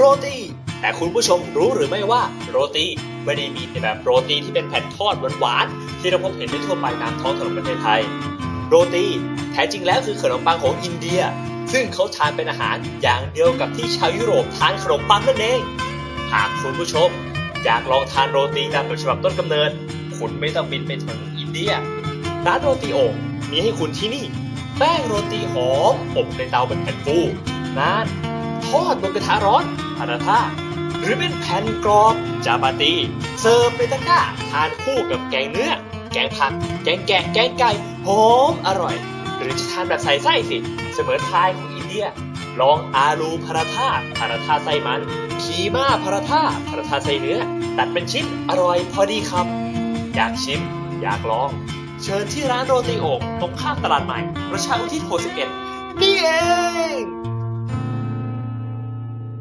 โรตี แต่คุณผู้ชมรู้หรือไม่ว่าโรตีไม่ได้มีแต่แบบโรตีที่เป็นแผ่นทอดหวานๆที่เราพบเห็นได้ทั่วไปตามท้องถนนประเทศไทย โรตีแท้จริงแล้วคือขนมปังของอินเดีย ซึ่งเขาทานเป็นอาหารอย่างเดียวกับที่ชาวยุโรปทานขนมปังนั่นเองหากคุณผู้ชมอยากลองทานโรตีตามแบบฉบับต้นกำเนิด คุณไม่ต้องบินไปถึงอินเดีย ร้านโรตีโอ่งมีให้คุณที่นี่ แป้งโรตีหอมอบในเตาเป็นแผ่นฟูนาน ทอดบนกระทะร้อนพาราท่าหรือเป็นแผ่นกรอบจาปาตี เสิร์ฟในตะกร้าทานคู่กับแกงเนื้อ แกงผัก แกงแกะแกงไก่หอมอร่อย หรือจะทานแบบใส่ไส้สิ เสมือนพายของอินเดีย ลองอาลูพาราท่าพาราท่าไส้มันขีมาพาราท่าพาราท่าไส้เนื้อ ตัดเป็นชิ้นอร่อยพอดีคำอยากชิม อยากลอง เชิญที่ร้านโรตีโอ่งตรงข้ามตลาดใหม่ประชาอุทิศ61นี่เอง